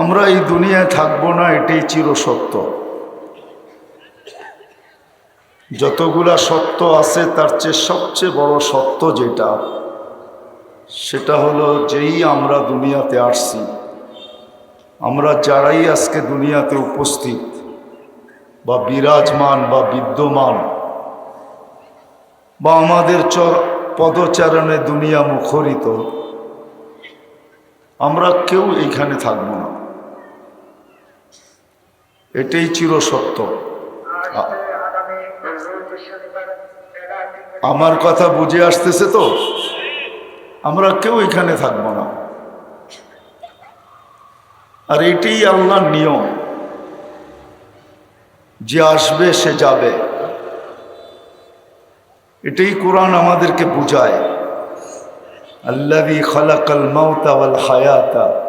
আমরা এই দুনিয়ায় থাকব না, এটাই চিরসত্য। যতগুলা সত্য আছে, তার চেয়ে সবচেয়ে বড় সত্য যেটা, সেটা হলো যেই আমরা দুনিয়াতে আসছি। আমরা যারাই আজকে দুনিয়াতে উপস্থিত, বা বিরাজমান, বা বিদ্যমান, বা আমাদের চর পদচারণে দুনিয়া মুখরিত, আমরা কেউ এইখানে থাকব না। এটাই চিরসত্য আমার কথা বুঝে আসতেছে তো? আমরা কেউ এখানে থাকব না। আর এটাই আল্লাহর নিয়ম। যে আসবে, সে যাবে। এটাই কোরআন আমাদেরকে বুঝায়। আল্লাহি খালাকাল ওয়াল হায়াতা।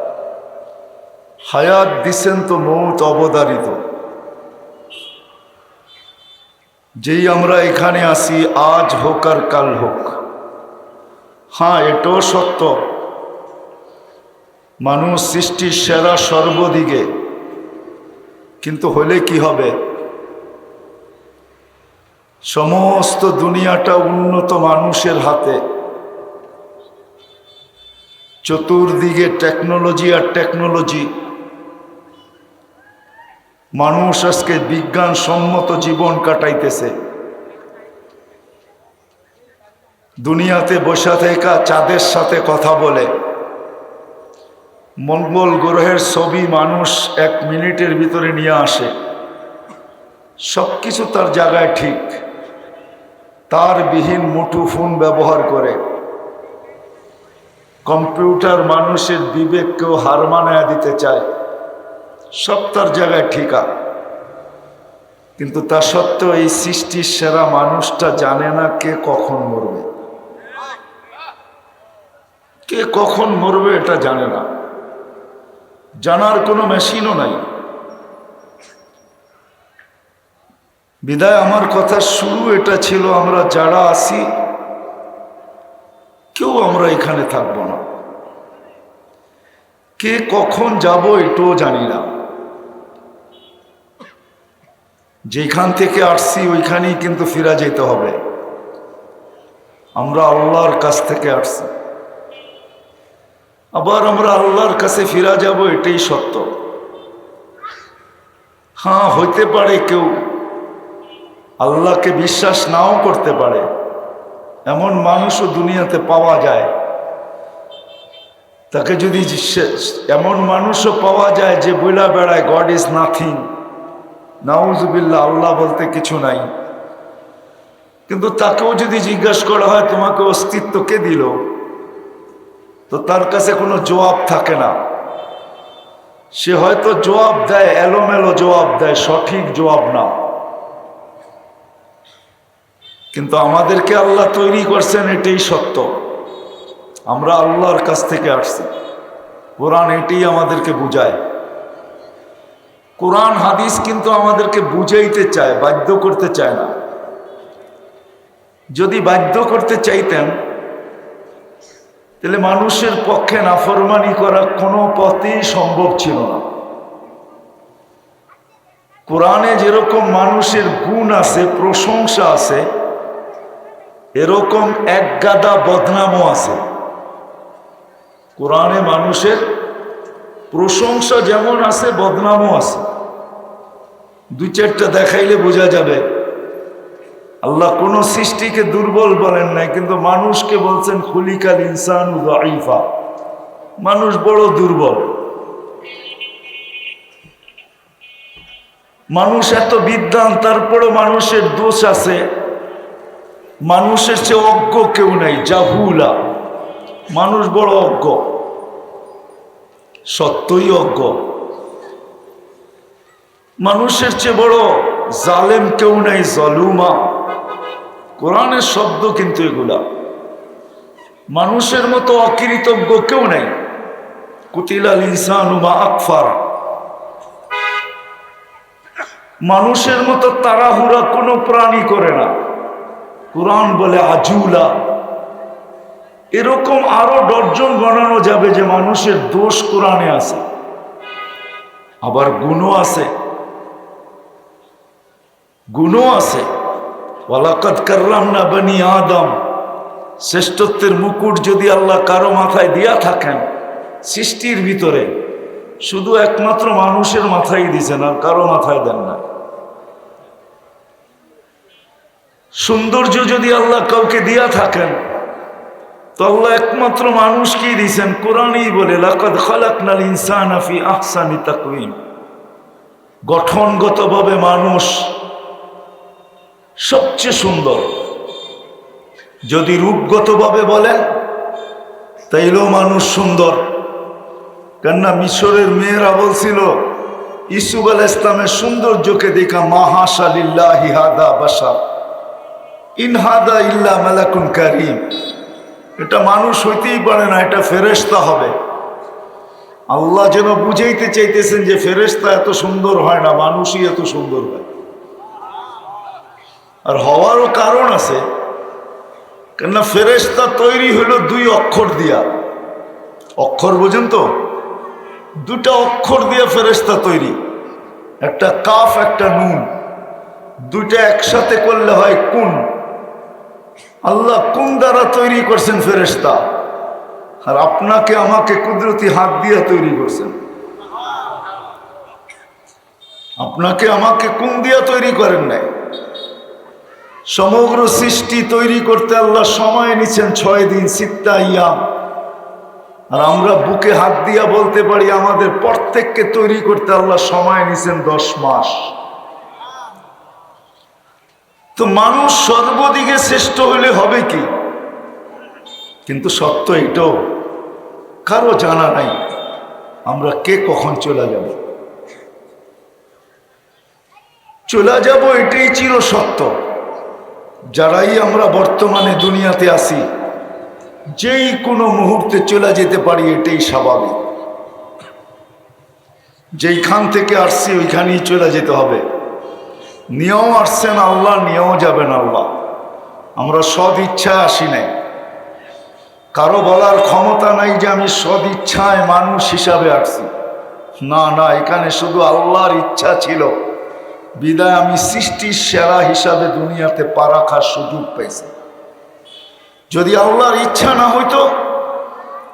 হায়াত দিছেন তো মৌত অবদারিত। যেই আমরা এখানে আসি আজ হোক আর কাল হোক। হ্যাঁ এটাও সত্য। মানুষ সৃষ্টির সেরা সর্বদিকে। কিন্তু হলে কি হবে? সমস্ত দুনিয়াটা উন্নত মানুষের হাতে। চতুর্দিকে টেকনোলজি আর টেকনোলজি। মানুষ আজকে বিজ্ঞান সম্মত জীবন কাটাইতেছে। দুনিয়াতে বসা থেকে চাঁদের সাথে কথা বলে। মঙ্গল গ্রহের ছবি মানুষ এক মিনিটের ভিতরে নিয়ে আসে। সব কিছু তার জায়গায় ঠিক। তার বিহীন মুঠো ফোন ব্যবহার করে। কম্পিউটার মানুষের বিবেককেও হার মানায় দিতে চায়। সব তার জায়গায় ঠিকা। কিন্তু তা সত্ত্বেও এই সৃষ্টির সেরা মানুষটা জানে না কে কখন মরবে। কে কখন মরবে এটা জানে না। জানার কোনো মেশিনও নাই। বিদায় আমার কথা শুরু এটা ছিল আমরা যারা আসি কেউ আমরা এখানে থাকব না। কে কখন যাব এটাও জানি না। যেখান থেকে আসছি, ওইখানেই কিন্তু ফিরা যেতে হবে। আমরা আল্লাহর কাছ থেকে আসছি। আবার আমরা আল্লাহর কাছে ফিরা যাব, এটাই সত্য। হ্যাঁ হইতে পারে কেউ আল্লাহকে বিশ্বাস নাও করতে পারে। এমন মানুষও দুনিয়াতে পাওয়া যায়। তাকে যদি এমন মানুষও পাওয়া যায় যে বইলা বেড়ায় গড ইজ নাথিং নাউজুবিল্লা আল্লাহ বলতে কিছু নাই। কিন্তু তাকেও যদি জিজ্ঞাসা করা হয়, তোমাকে অস্তিত্ব কে দিল? তো তার কাছে কোনো জবাব থাকে না। সে হয়তো জবাব দেয়, এলোমেলো জবাব দেয়, সঠিক জবাব না। কিন্তু আমাদেরকে আল্লাহ তৈরি করছেন, এটাই সত্য। আমরা আল্লাহর কাছ থেকে আসছি। কোরআন এটাই আমাদেরকে বুঝায়। কোরআন, হাদিস কিন্তু আমাদেরকে বুঝাইতে চায়, বাধ্য করতে চায় না। যদি বাধ্য করতে চাইতেন, তাহলে মানুষের পক্ষে নাফরমানি করা কোনো পথেই সম্ভব ছিল না। কোরআনে যেরকম মানুষের গুণ আছে, প্রশংসা আছে, এরকম এক গাদা বদনামও আছে। কোরআনে মানুষের প্রশংসা যেমন আছে, বদনামও আছে। দুই চারটা দেখাইলে বোঝা যাবে। আল্লাহ কোন সৃষ্টিকে দুর্বল বলেন নাই, কিন্তু মানুষকে বলছেন, খুলিকাল ইনসান আইফা মানুষ বড় দুর্বল। মানুষ এত বিদ্যান তারপরও মানুষের দোষ আছে। মানুষের চেয়ে অজ্ঞ কেউ নাই, জাহুলা। মানুষ বড় অজ্ঞ, সত্যই অজ্ঞ। মানুষের চেয়ে বড় জালেম কেউ নাই, জলুমা। কোরআনের শব্দ কিন্তু এগুলা। মানুষের মতো অকৃতজ্ঞ কেউ নেই। নাই কুতিলাল ইনসানুমা আকফার। মানুষের মতো তাড়াহুড়া কোনো প্রাণী করে না। কোরআন বলে আজুলা। এরকম আরও ডর্জন বানানো যাবে যে মানুষের দোষ কোরআনে আছে। আবার গুণও আছে। গুণও আছে। ওয়ালাকাত কাররাম না বানি আদম। শ্রেষ্ঠত্বের মুকুট যদি আল্লাহ কারও মাথায় দিয়া থাকেন সৃষ্টির ভিতরে, শুধু একমাত্র মানুষের মাথায় দিছেন আর কারও মাথায় দেন না। সৌন্দর্য যদি আল্লাহ কাউকে দিয়া থাকেন, তো আল্লাহ একমাত্র মানুষকেই দিয়েছেন কোরআনই বলে, লাকাদ খালাকনাল ইনসানা ফি আহসানি গঠনগতভাবে মানুষ সবচেয়ে সুন্দর। যদি রূপগতভাবে বলেন, তাইলেও মানুষ সুন্দর। কেননা মিশরের মেয়েরা বলছিল ইসুব আল ইসলামের সৌন্দর্যকে দেখা মাহাশালিল্লাহ হাদা বাসা ইনহাদা ইল্লা মালাকুন কারিম। এটা মানুষ হইতেই পারে না, এটা ফেরেস্তা হবে। আল্লাহ যেন বুঝাইতে চাইতেছেন যে ফেরেস্তা এত সুন্দর হয় না, মানুষই এত সুন্দর হয়। আর হওয়ারও কারণ আছে। কেননা ফেরেস্তা তৈরি হলো দুই অক্ষর দিয়া। অক্ষর বোঝেন তো? দুটা অক্ষর দিয়া ফেরেস্তা তৈরি। একটা কাফ, একটা নুন। দুইটা একসাথে করলে হয় কুন। আল্লাহ কোন দ্বারা তৈরি করছেন ফেরেস্তা আর আপনাকে, আমাকে কুদরতি হাত দিয়ে তৈরি করছেন। আপনাকে, আমাকে কোন দিয়া তৈরি করেন নাই। সমগ্র সৃষ্টি তৈরি করতে আল্লাহ সময় নিচ্ছেন ছয় দিন সিত্তা ইয়াম। আর আমরা বুকে হাত দিয়া বলতে পারি, আমাদের প্রত্যেককে তৈরি করতে আল্লাহ সময় নিচ্ছেন দশ মাস। তো মানুষ সর্বদিকে শ্রেষ্ঠ হলে হবে কি? কিন্তু সত্য এটাও, কারও জানা নাই আমরা কে কখন চলে যাব। চলে যাব এটাই চির সত্য। যারাই আমরা বর্তমানে দুনিয়াতে আসি যেই কোনো মুহূর্তে চলে যেতে পারি, এটাই স্বাভাবিক। যেইখান থেকে আসছি, ওইখানেই চলে যেতে হবে। নিয়েও আসছেন আল্লাহ, নিয়েও যাবেন আল্লাহ। আমরা সদ ইচ্ছায় আসি নাই। কারও বলার ক্ষমতা নাই যে আমি সদ ইচ্ছায় মানুষ হিসাবে আসছি। না না, এখানে শুধু আল্লাহর ইচ্ছা ছিল। বিদায় আমি সৃষ্টির সেরা হিসাবে দুনিয়াতে পা রাখার সুযোগ পেয়েছি। যদি আল্লাহর ইচ্ছা না হইতো,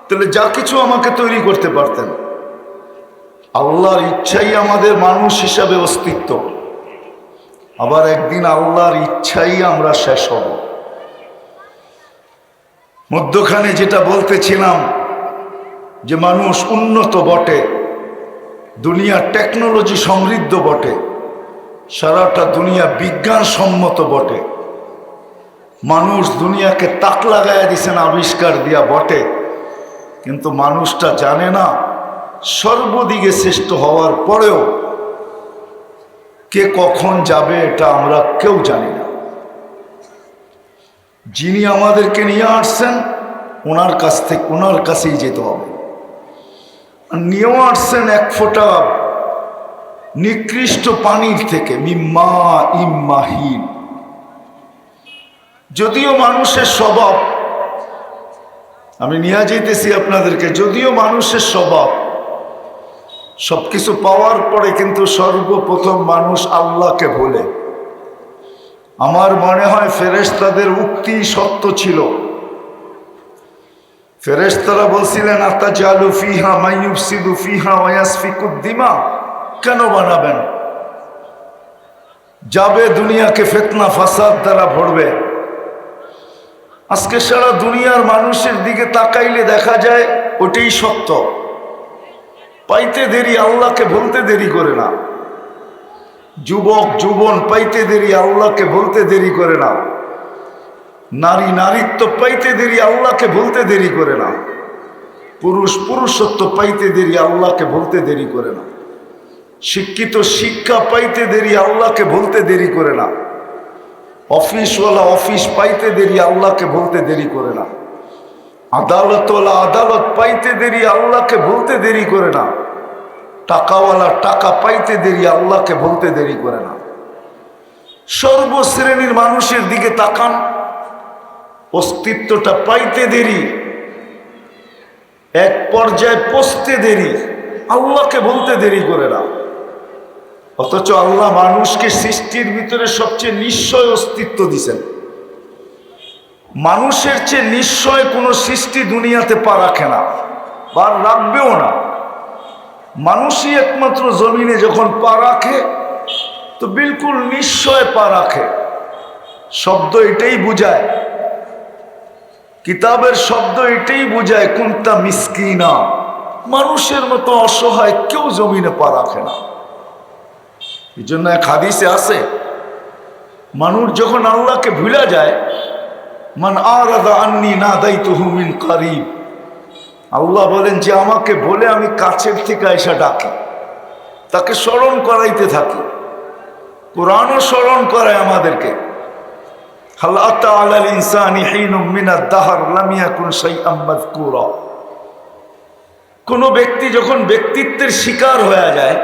তাহলে যা কিছু আমাকে তৈরি করতে পারতেন। আল্লাহর ইচ্ছাই আমাদের মানুষ হিসাবে অস্তিত্ব। আবার একদিন আল্লাহর ইচ্ছাই আমরা শেষ হব। মধ্যখানে যেটা বলতেছিলাম, যে মানুষ উন্নত বটে দুনিয়া টেকনোলজি সমৃদ্ধ বটে। সারাটা দুনিয়া বিজ্ঞান সম্মত বটে। মানুষ দুনিয়াকে তাক লাগাইয়া দিছেন আবিষ্কার দিয়া বটে। কিন্তু মানুষটা জানে না, সর্বদিকে শ্রেষ্ঠ হওয়ার পরেও কে কখন যাবে এটা আমরা কেউ জানি না। যিনি আমাদেরকে নিয়ে আসছেন, ওনার কাছ থেকে ওনার কাছেই যেতে হবে। নিয়েও আসছেন এক ফোঁটা নিকৃষ্ট পানির থেকে, মিম্মা ইম্মাহীন। যদিও মানুষের স্বভাব, আমি নিয়ে যেতেছি আপনাদেরকে, যদিও মানুষের স্বভাব, সবকিছু পাওয়ার পরে কিন্তু সর্বপ্রথম মানুষ আল্লাহকে বলে আমার মনে হয় ফেরেশতাদের উক্তি সত্য ছিল। ফেরেশতারা বলছিলেন আতা জালু ফিহা, মাইয়ুফসিদু ফিহা ওয়াসফিকুদ্দিমা কেন বানাবেন? যাবে দুনিয়াকে ফেতনা, ফাসাদ দ্বারা ভরবে। আজকে সারা দুনিয়ার মানুষের দিকে তাকাইলে দেখা যায় ওটাই সত্য পাইতে দেরি আল্লাহকে বলতে দেরি করে না। যুবক, যুবন, পাইতে দেরি আল্লাহকে বলতে দেরি করে না। নারী, নারীত্ব পাইতে দেরি আল্লাহকে বলতে দেরি করে না। পুরুষ, পুরুষত্ব পাইতে দেরি আল্লাহকে বলতে দেরি করে না। শিক্ষিত শিক্ষা পাইতে দেরি, আল্লাহকে বলতে দেরি করে না। অফিসওয়ালা অফিস পাইতে দেরি, আল্লাহকে বলতে দেরি করে না। আদালতওয়ালা আদালত পাইতে দেরি, আল্লাহকে বলতে দেরি করে না। টাকাওয়ালা টাকা পাইতে দেরি, আল্লাহকে বলতে দেরি করে না। সর্বশ্রেণীর মানুষের দিকে তাকান। অস্তিত্বটা পাইতে দেরি। এক পর্যায়ে পচতে দেরি। আল্লাহকে বলতে দেরি করে না। অথচ আল্লাহ মানুষকে সৃষ্টির ভিতরে সবচেয়ে নিশ্চয় অস্তিত্ব দিছেন। মানুষের চেয়ে নিশ্চয় কোনো সৃষ্টি দুনিয়াতে পা রাখে না বা রাখবেও না। মানুষই একমাত্র জমিনে যখন পা রাখে, তো বিলকুল নিশ্চয় পা রাখে। শব্দ এটাই বুঝায়, কিতাবের শব্দ এটাই বুঝায় কোনটা মিসকিনা। মানুষের মতো অসহায় কেউ জমিনে পা রাখে না। এই জন্য এক হাদিসে আছে, মানুষ যখন আল্লাহকে ভুলে যায়, মান আরাদা আন্নি না দায়িত্ব মিন কারিব আল্লাহ বলেন যে আমাকে বলে আমি কাছের থেকে এসে ডাকি, তাকে স্মরণ করাইতে থাকি, কোরআনও স্মরণ করায় আমাদেরকে। কোন ব্যক্তি যখন ব্যক্তিত্বের শিকার হয়ে যায়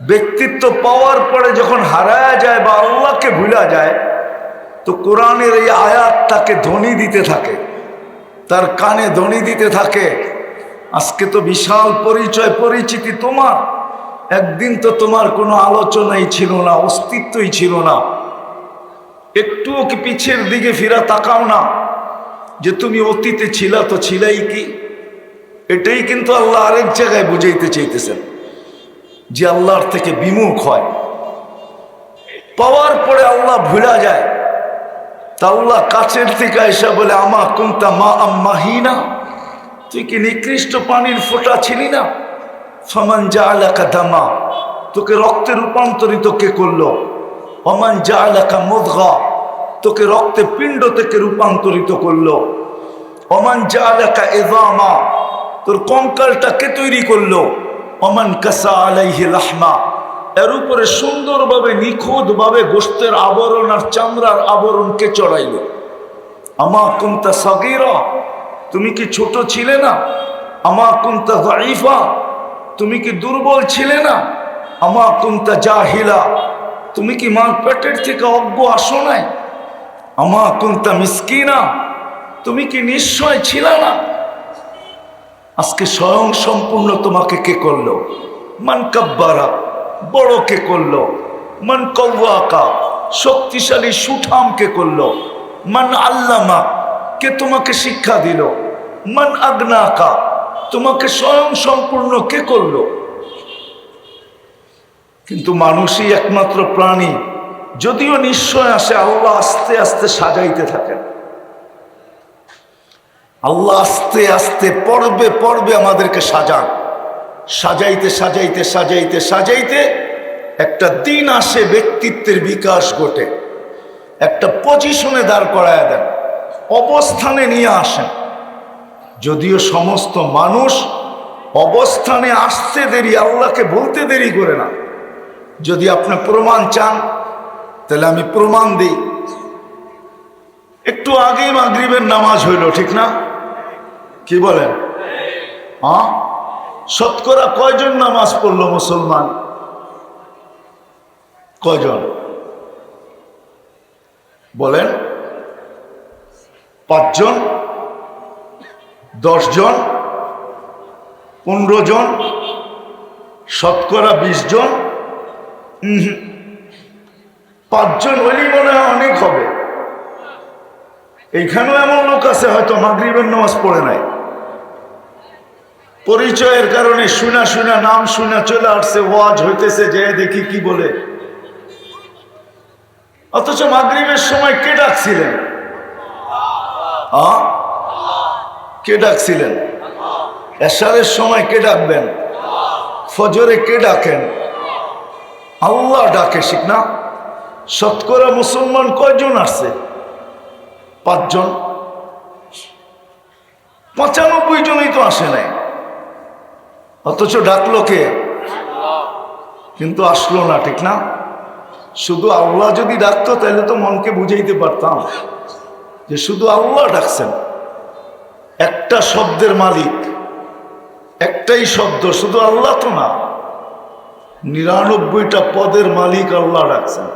ব্যক্তিত্ব পাওয়ার পরে যখন হারায়া যায় বা আল্লাহকে ভুলা যায়, তো কোরআনের এই আয়াত তাকে ধ্বনি দিতে থাকে। তার কানে ধ্বনি দিতে থাকে, আজকে তো বিশাল পরিচয়, পরিচিতি তোমার। একদিন তো তোমার কোনো আলোচনাই ছিল না, অস্তিত্বই ছিল না। একটুও কি পিছের দিকে ফিরা তাকাও না। যে তুমি অতীতে ছিলা তো ছিলাই কি? এটাই কিন্তু আল্লাহ আরেক জায়গায় বুঝাইতে চাইতেছেন। যে আল্লাহর থেকে বিমুখ হয়। পাওয়ার পরে আল্লাহ ভুলা যায়। তা আল্লাহ কাছের থেকে এসে বলে, আমা কুন্তা মা আম্মাহিনা তুই কি নিকৃষ্ট পানির ফোঁটা ছিলি না? ফমান যা এলাকা দামা। তোকে রক্তে রূপান্তরিত কে করল? অমান যা এলাকা মোদগা। তোকে রক্তে পিণ্ড থেকে রূপান্তরিত করল। অমান যা এলাকা এজামা তোর কঙ্কালটা কে তৈরি করল? অমান কাসা আলাইহি লাহমা। এর উপরে সুন্দরভাবে, নিখুঁতভাবে গোস্তের আবরণ আর চামড়ার আবরণকে চড়াইল। আমা কুন্তা সগিরা, তুমি কি ছোট ছিলে না? আমা কুন্তা দাইফা তুমি কি দুর্বল ছিলে না? আমা কুন্তা জাহিলা, তুমি কি মার পেটের থেকে অজ্ঞ আসো নাই? আমা কুন্তা মিসকিনা, তুমি কি নিশ্চয় ছিল না? আজকে স্বয়ং সম্পূর্ণ তোমাকে কে করল? মান কাব্বারা, বড় কে করল? মান কৌয়াকা শক্তিশালী সুঠাম কে করল? মান আল্লামা, কে তোমাকে শিক্ষা দিল? মান আগ্নাকা, তোমাকে স্বয়ং সম্পূর্ণ কে করল? কিন্তু মানুষই একমাত্র প্রাণী, যদিও নিশ্চয় আসে আল্লাহ আস্তে আস্তে সাজাইতে থাকেন। আল্লাহ আস্তে আস্তে পর্বে পর্বে আমাদেরকে সাজান। সাজাইতে সাজাইতে সাজাইতে সাজাইতে একটা দিন আসে, ব্যক্তিত্বের বিকাশ ঘটে। একটা পজিশনে দাঁড় করায় দেন, অবস্থানে নিয়ে আসেন। যদিও সমস্ত মানুষ অবস্থানে আসতে দেরি, আল্লাহকে বলতে দেরি করে না। যদি আপনি প্রমাণ চান, তাহলে আমি প্রমাণ দিই। একটু আগেই মাগরিবের নামাজ হইল, ঠিক না? কি বলেন? হ্যাঁ শতকরা কয়জন নামাজ পড়ল মুসলমান? কয়জন? বলেন। পাঁচজন? দশজন? পনেরো জন শতকরা বিশ জন। পাঁচজন হলেই মনে হয় অনেক হবে। এইখানেও এমন লোক আছে হয়তো মাগরিবের নামাজ পড়ে নাই। পরিচয়ের কারণে শুনা শুনা নাম শুনা চলে আসছে, ওয়াজ হইতেছে, যে দেখি কি বলে। অথচ মাগরিবের সময় কে ডাকছিলেন? কে ডাকছিলেন? এশারের সময় কে ডাকবেন? ফজরে কে ডাকেন? আল্লাহ ডাকে শিখ না? শতকরা মুসলমান কয়জন আসছে? পাঁচজন? পঁচানব্বই জনই তো আসে নাই। অথচ ডাকলো কে? কিন্তু আসলো না, ঠিক না? শুধু আল্লাহ যদি ডাকতো, তাহলে তো মনকে বুঝাইতে পারতাম যে শুধু আল্লাহ ডাকছেন। একটা শব্দের মালিক, একটাই শব্দ, শুধু আল্লাহ তো না। নিরানব্বইটা পদের মালিক আল্লাহ ডাকছেন।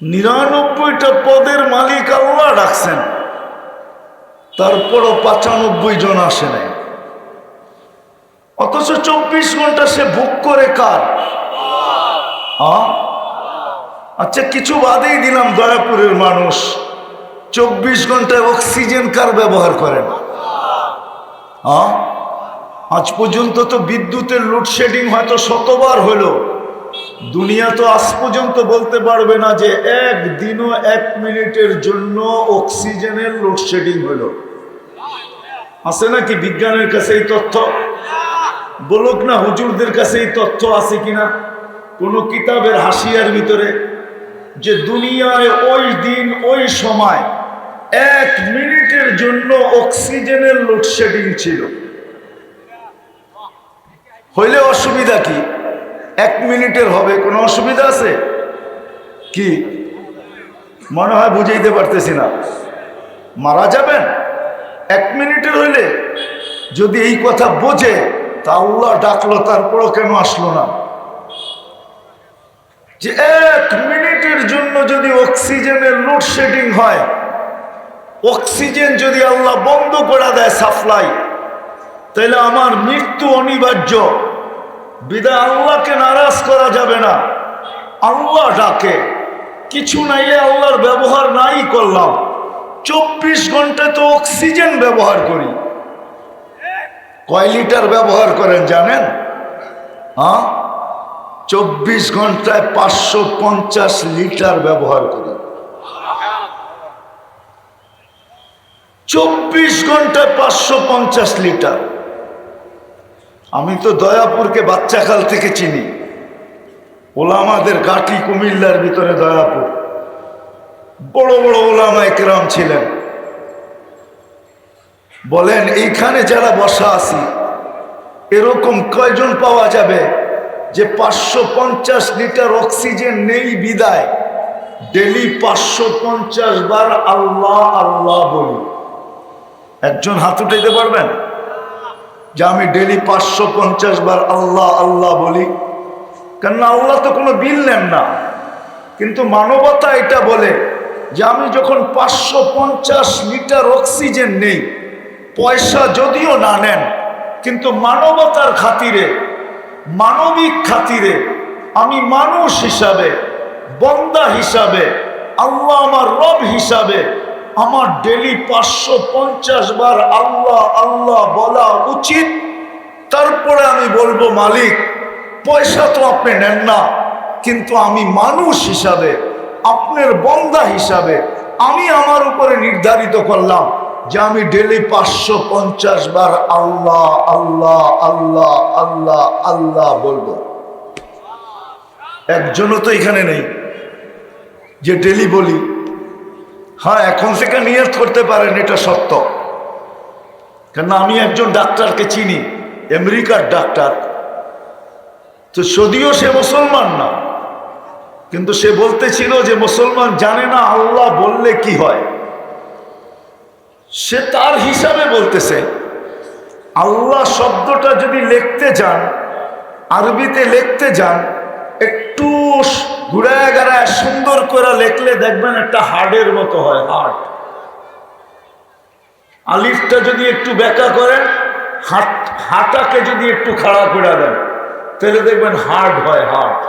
নিরানব্বইটা পদের মালিক আল্লাহ ডাকছেন। তারপরও পঁচানব্বই জন আসে নাই। অথচ চব্বিশ ঘণ্টা সে ভোগ করে কার? আচ্ছা কিছু বাদেই দিলাম, দয়াপুরের মানুষ। চব্বিশ ঘন্টায় অক্সিজেন কার ব্যবহার করেন? আজ পর্যন্ত তো বিদ্যুতের লোডশেডিং হয়তো শতবার হলো। দুনিয়া তো আজ পর্যন্ত বলতে পারবে না যে একদিনও এক মিনিটের জন্য অক্সিজেনের লোডশেডিং হলো। আছে নাকি বিজ্ঞানের কাছে এই তথ্য? বলুক না হুজুরদের কাছে এই তথ্য আছে কিনা। কোন কিতাবের হাসিয়ার ভিতরে যে দুনিয়ায় ওই দিন, ওই সময় এক মিনিটের জন্য অক্সিজেনের লোডশেডিং ছিল। হইলে অসুবিধা কি? এক মিনিটের হবে, কোনো অসুবিধা আছে? কি? মনে হয় বুঝাইতে পারতেছি না। মারা যাবেন? এক মিনিটের হইলে যদি এই কথা বোঝে, তা আল্লাহ ডাকলো, তারপরও কেন আসলো না? যে এক মিনিটের জন্য যদি অক্সিজেনের লোডশেডিং হয়, অক্সিজেন যদি আল্লাহ বন্ধ করে দেয় সাপ্লাই তাহলে আমার মৃত্যু অনিবার্য। বিদায় আল্লাহকে নারাজ করা যাবে না। আল্লাহ ডাকে। কিছু নাই আল্লাহর ব্যবহার নাই করলাম। চব্বিশ ঘন্টায় তো অক্সিজেন ব্যবহার করি। কয় লিটার ব্যবহার করেন জানেন? হ্যাঁ চব্বিশ ঘন্টায় পাঁচশো পঞ্চাশ লিটার ব্যবহার করি। চব্বিশ ঘন্টায় পাঁচশো পঞ্চাশ লিটার। আমি তো দয়াপুরকে বাচ্চাকাল থেকে চিনি। ওলামাদের গাটি কুমিল্লার ভিতরে দয়াপুর। বড় বড় ওলামা একরাম ছিলেন। বলেন, এইখানে যারা বসা আছি, এরকম কয়জন পাওয়া যাবে যে পাঁচশো পঞ্চাশ লিটার অক্সিজেন নেই বিদায়? ডেলি পাঁচশো পঞ্চাশ বার আল্লাহ আল্লাহ বলি। একজন হাত উঠাইতে পারবেন? যে আমি ডেলি পাঁচশো পঞ্চাশ বার আল্লাহ আল্লাহ বলি। কেননা আল্লাহ তো কোনো বিল নেন না। কিন্তু মানবতা এটা বলে যে আমি যখন পাঁচশো পঞ্চাশ লিটার অক্সিজেন নেই, পয়সা যদিও না নেন, কিন্তু মানবতার খাতিরে, মানবিক খাতিরে, আমি মানুষ হিসাবে, বন্দা হিসাবে, আল্লাহ আমার রব হিসাবে আমার ডেলি পাঁচশো পঞ্চাশ বার আল্লাহ আল্লাহ বলা উচিত। তারপরে আমি বলব, মালিক, পয়সা তো আপনি নেন না, কিন্তু আমি মানুষ হিসাবে, আপনার বন্দা হিসাবে আমি আমার উপরে নির্ধারিত করলাম যে আমি ডেলি পাঁচশো পঞ্চাশ বার আল্লাহ আল্লাহ আল্লাহ আল্লাহ আল্লাহ বলব। একজনও তো এখানে নেই, যে ডেলি বলি। হ্যাঁ এখন থেকে নিয়ত করতে পারেন, এটা সত্য। কেন আমি একজন ডাক্তারকে চিনি, আমেরিকার ডাক্তার। তো যদিও সে মুসলমান না, কিন্তু সে বলতেছিল যে মুসলমান জানে না আল্লাহ বললে কি হয়। সে তার হিসাবে বলতেছে, আল্লাহ শব্দটা যদি লিখতে যান, আরবিতে লিখতে যান, একটু ঘুরায় গাড়ায় সুন্দর করে লেখলে দেখবেন একটা হার্ডের মতো হয় হার্ট আলিফটা যদি একটু ব্যাকা করেন হাট হাটাকে যদি একটু খাড়া করে দেন, তাহলে দেখবেন হার্ড হয় হার্ট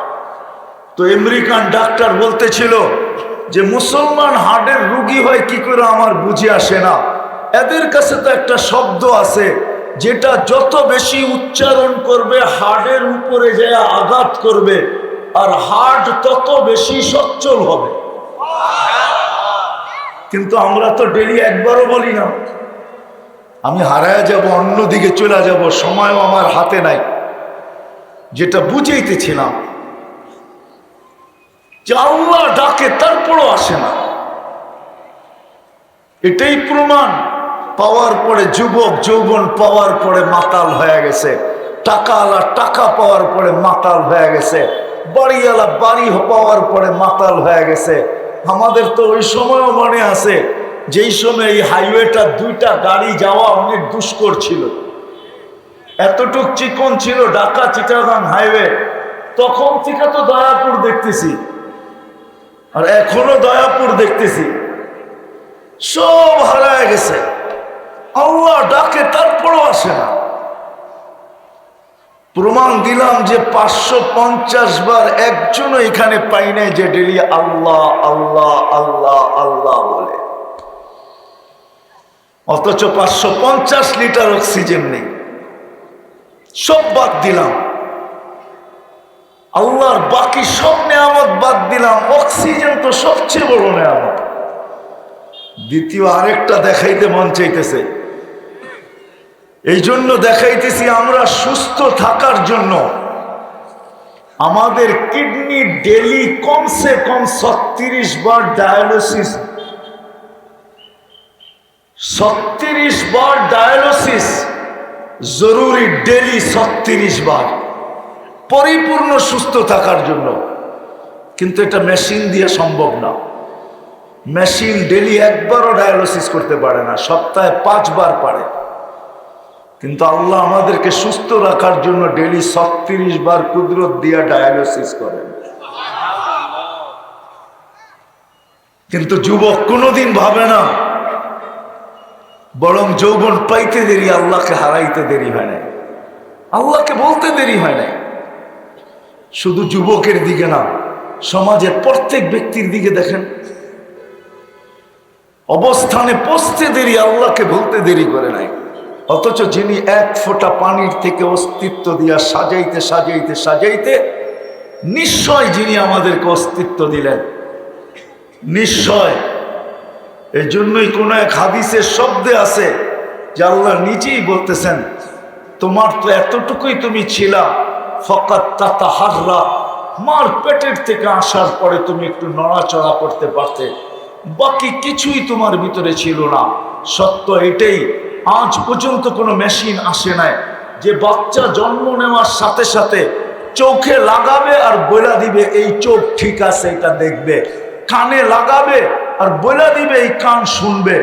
তো আমেরিকান ডাক্তার বলতেছিল যে, মুসলমান হার্টের রুগী হয় কি করে আমার বুঝে আসে না? এদের কাছে তো একটা শব্দ আছে, যেটা যত বেশি উচ্চারণ করবে হার্টের উপরে যে আঘাত করবে আর হার্ট তত বেশি সচ্ছল হবে। কিন্তু আমরা তো ডেলি একবারও বলি না, আমি হারায় যাব, অন্যদিকে চলে যাব, সময়ও আমার হাতে নাই। যেটা বুঝাইতেছিলাম, যে আল্লাহ ডাকে, তারপরও আসে না। এটাই প্রমাণ, পাওয়ার পরে যুবক, যৌবন পাওয়ার পরে মাতাল হয়ে গেছে। টাকা আলা টাকা পাওয়ার পরে মাতাল হয়ে গেছে। বাড়িওয়ালা বাড়ি পাওয়ার পরে মাতাল হয়ে গেছে। আমাদের তো ওই সময়ও মনে আছে, যেই সময় এই হাইওয়েটা দুইটা গাড়ি যাওয়া অনেক দুষ্কর ছিল। এতটুক চিকন ছিল ঢাকা চিটাগাং হাইওয়ে, তখন থেকে তো দয়াপুর দেখতেছি। আর এখনও দয়াপুর দেখতেছি। সব হারায় গেছে। আল্লাহ ডাকে, তারপরও আসে না। প্রমাণ দিলাম যে পাঁচশো পঞ্চাশ বার একজনও এখানে পাই নাই যে ডেলি আল্লাহ আল্লাহ আল্লাহ আল্লাহ বলে। অথচ পাঁচশো পঞ্চাশ লিটার অক্সিজেন নেই। সব বাদ দিলাম। আল্লাহর বাকি সব নেয়ামত বাদ দিলাম। অক্সিজেন তো সবচেয়ে বড় নেয়ামত। দ্বিতীয় আরেকটা দেখাইতে মন চাইতেছে। এই জন্য দেখাইতেছি আমরা সুস্থ থাকার জন্য। আমাদের কিডনি ডেলি কমসে কম ছত্রিশ বার ডায়ালিসিস। ছত্রিশ বার ডায়ালিসিস জরুরি ডেলি ছত্রিশ বার। পরিপূর্ণ সুস্থ থাকার জন্য। কিন্তু এটা মেশিন দিয়ে সম্ভব না। মেশিন ডেলি একবারও ডায়ালিসিস করতে পারে না, সপ্তাহে পাঁচবার পারে। কিন্তু আল্লাহ আমাদেরকে সুস্থ রাখার জন্য ডেলি ছত্রিশ বার কুদরত দিয়া ডায়ালিসিস করেন। কিন্তু যুবক কোনোদিন ভাবে না, বরং যৌবন পাইতে দেরি, আল্লাহকে হারাইতে দেরি হয় না আল্লাহকে বলতে দেরি হয় না শুধু যুবকের দিকে না, সমাজের প্রত্যেক ব্যক্তির দিকে দেখেন। অবস্থানে পৌঁছতে দেরি, আল্লাহকে বলতে দেরি করে নাই। অথচ যিনি এক ফোঁটা পানির থেকে অস্তিত্ব দিয়া সাজাইতে সাজাইতে সাজাইতে নিশ্চয় যিনি আমাদেরকে অস্তিত্ব দিলেন। নিশ্চয়। এই জন্যই কোন এক হাদিসের শব্দে আছে যে আল্লাহ নিজেই বলতেছেন, তোমার তো এতটুকুই তুমি ছিলা, ফকাত তাতা হাররা মার পেটের থেকে আসার পরে তুমি একটু নড়াচড়া করতে পারতে, বাকি কিছুই তোমার ভিতরে ছিল না। সত্য এটাই। আজ পর্যন্ত কোনো মেশিন আসে নাই যে বাচ্চা জন্ম নেওয়ার সাথে সাথে চোখে লাগাবে আর বইলা দিবে, এই চোখ ঠিক আছে, এটা দেখবে। কানে লাগাবে আর বইলা দিবে, এই কান শুনবে।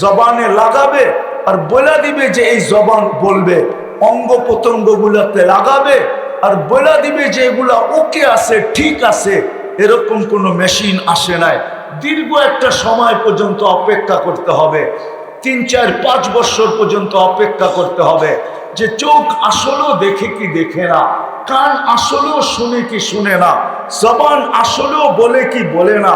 জবানে লাগাবে আর বইলা দিবে যে, এই জবান বলবে। অঙ্গ প্রত্যঙ্গ গুলাতে লাগাবে আর বইলা দিবে যে, এগুলা ওকে আছে, ঠিক আছে। এরকম কোনো মেশিন আসে নাই। দীর্ঘ একটা সময় পর্যন্ত অপেক্ষা করতে হবে। তিন, চার, পাঁচ বছর পর্যন্ত অপেক্ষা করতে হবে যে চোখ আসলেও দেখে কি দেখে না, কান আসলেও শুনে কি শুনে না, জবান আসলেও বলে কি বলে না,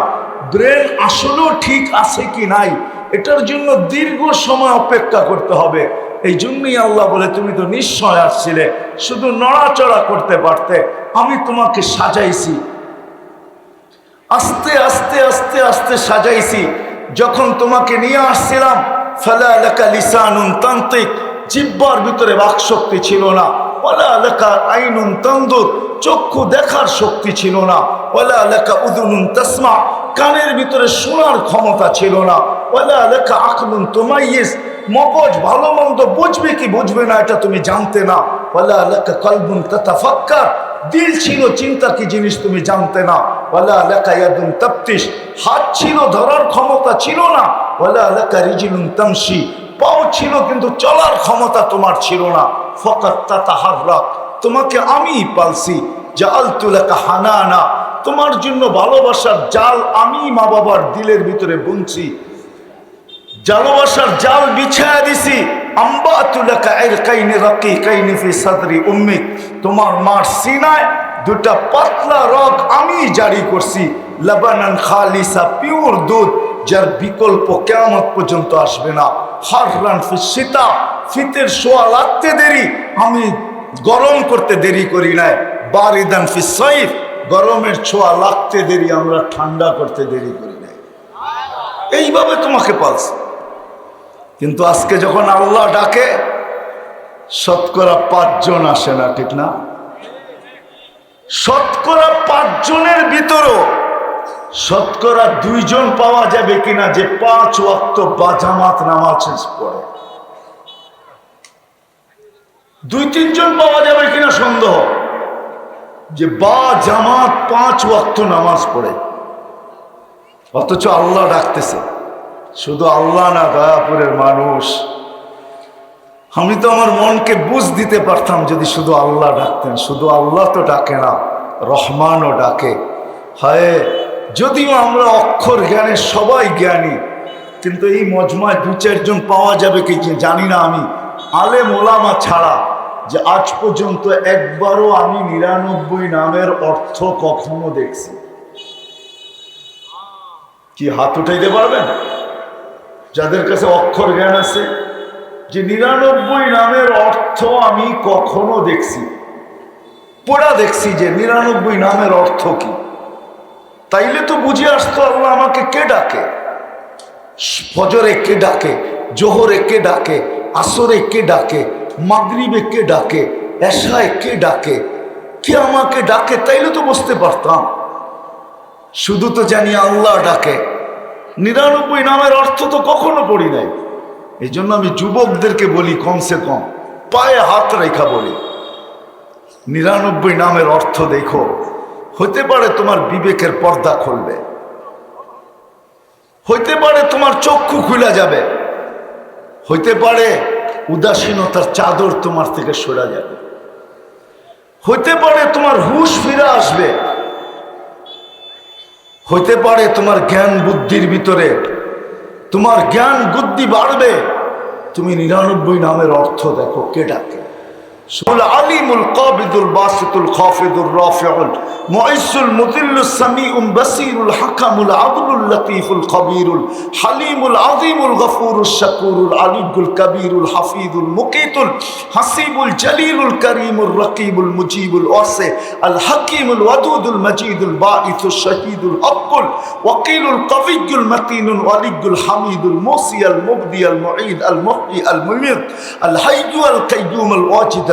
ব্রেন আসলেও ঠিক আছে কি নাই, এটার জন্য দীর্ঘ সময় অপেক্ষা করতে হবে। এই জন্যই আল্লাহ বলে, তুমি তো নিশ্চয় আসছিলে, শুধু নড়াচড়া করতে পারতে, আমি তোমাকে সাজাইছি। আস্তে আস্তে আস্তে আস্তে সাজাইছি। যখন তোমাকে নিয়ে আসছিলাম ফেলা এলাকা লিসানুন তান্ত্রিক। জিব্বার ভিতরে বাক শক্তি ছিল না। ওলা এলাকা আইনুন তন্দুর চক্ষু দেখার শক্তি ছিল না। ওলা এলাকা উদুনুন তসমা। কানের ভিতরে শোনার ক্ষমতা ছিল না। ওলা এলাকা আখলুন তোমাইয়েস মগজ ভালো মন্দ বুঝবে কি বুঝবে না, এটা তুমি জানতে না। ওলা এলাকা কলবুন তথা ফক্কার দিল ছিল, চিন্তা কি জিনিস তুমি জানতে না। ওলা লেখা ইয়াদুন তপ্তিস হাত ছিল, ধরার ক্ষমতা ছিল না। ওলা লেখা রিজিনুন তমসি পাও ছিল, কিন্তু চলার ক্ষমতা তোমার ছিল না। ফকাত তাহার রাত তোমাকে আমি পালছি। তুলেকা হানা আনা তোমার জন্য ভালোবাসার জাল আমি মা বাবার দিলের ভিতরে বুনছি। ভালোবাসার জাল বিছায়া দিছি। তোমার মার সিনায় দুটা পাতলা রক আমি জারি করছি। লবানান খালিসা, পিওর দুধ, যার বিকল্প কেমন পর্যন্ত আসবে না। সীতা, ফিতের শোয়া লাগতে দেরি, আমি গরম করতে দেরি করি নাই। বারিদান গরমের ছোঁয়া লাগতে দেরি, আমরা ঠান্ডা করতে দেরি করি নাই। এইভাবে তোমাকে পালছি। কিন্তু আজকে যখন আল্লাহ ডাকে, শতকরা পাঁচজন আসে না, ঠিক না? শতকরা পাঁচজনের ভিতরও শতকরা দুইজন পাওয়া যাবে কিনা যে পাঁচ ওয়াক্ত বা জামাত নামাজ পড়ে। দুই, তিনজন পাওয়া যাবে কিনা সন্দেহ? যে বা জামাত পাঁচ ওয়াক্ত নামাজ পড়ে। অথচ আল্লাহ ডাকতেছে। শুধু আল্লাহ না, দয়াপুরের মানুষ। আমি তো আমার মনকে বুঝ দিতে পারতাম যদি শুধু আল্লাহ ডাকতেন। শুধু আল্লাহ তো ডাকে না, রহমানও ডাকে। হয়, যদিও আমরা অক্ষর জ্ঞানে সবাই জ্ঞানী, কিন্তু এই মজমায় দু চারজন পাওয়া যাবে কি জানি না আমি। আলে মোলামা ছাড়া যে আজ পর্যন্ত একবারও আমি নিরানব্বই নামের অর্থ কখনো দেখছি। কি হাত উঠাইতে পারবেন? যাদের কাছে অক্ষর জ্ঞান আছে, যে নিরানব্বই নামের অর্থ আমি কখনো দেখছি। পড়া দেখছি যে নিরানব্বই নামের অর্থ কি। তাইলে তো বুঝে আসতো আল্লাহ আমাকে কে ডাকে? ফজরে কে ডাকে? জোহরে কে ডাকে? আসরে কে ডাকে? মাগরিবে কে ডাকে? এশায় কে ডাকে? কে আমাকে ডাকে? তাইলে তো বুঝতে পারতাম। শুধু তো জানি আল্লাহ ডাকে। নিরানব্বই নামের অর্থ তো কখনো পড়ি নাই। এই জন্য আমি যুবকদেরকে বলি, কমসে কম পায়ে হাত রেখা বলি। নিরানব্বই নামের অর্থ দেখো হতে পারে তোমার বিবেকের পর্দা খুলবে। হইতে পারে তোমার চক্ষু খুলে যাবে। হইতে পারে উদাসীনতার চাদর তোমার থেকে সরা যাবে। হইতে পারে তোমার হুশ ফিরে আসবে। হইতে পারে তোমার জ্ঞান বুদ্ধির ভিতরে। তোমার জ্ঞান বুদ্ধি বাড়বে। তুমি নিরানব্বই নামের অর্থ দেখো কে ডাকে। আলিমুল কাবিদুল বাসিতুল খাফিদুল রাফিউল মুইসুল মুদিল্লুস সামিউম বাসিরুল হাকামুল আদলুল লতীফুল খবীরুল হালিমুল আযীমুল গফুরুস শাকুরুল আলিমুল কবীরুল হাফিদুল মুকিতুল হাসিবুল জলিলুল করিমুল রকিবুল মুজিবুল ওয়াসি আল হাকিমুল ওয়াদুদুল মজিদুল বাঈসুস শাহীদুল হকুল ওয়াকিলুল কবিয়ুল মতিনুল ওয়ালিয়ুল হামিদুল মুসিয়াল মুবদিয়াল মুঈদ আল মুহয়ি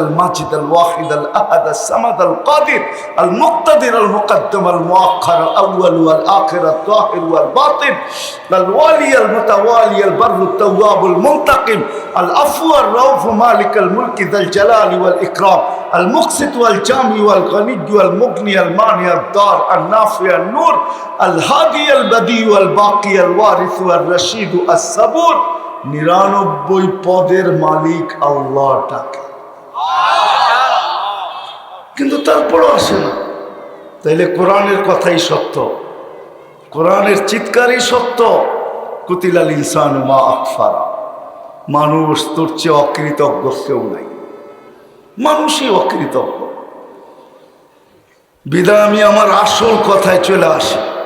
الماجد الواحد الأحد الصمد القادر المقتدر المقدم المؤخر الأول والآخر الظاهر والباطن الوالي المتوالي البر التواب المنتقم العفو الرؤوف مالك الملك ذا الجلال والإكرام المقسط والجامي والغني والمغني المانع الدار النافع النور الهادي البديع الباقي الوارث والرشيد الصبور নিরানব্বই পদের মালিক আল্লাহ ডাকে কিন্তু তারপরও আসে না। তাইলে কোরআনের কথাই সত্য। কোরআনের চিৎকারই সত্য। কুতিলাল ইনসান মা আকফারা। মানুষ তোর চেয়ে অকৃতজ্ঞ কেউ নাই। মানুষই অকৃতজ্ঞ। বিদায় আমি আমার আসল কথায় চলে আসি।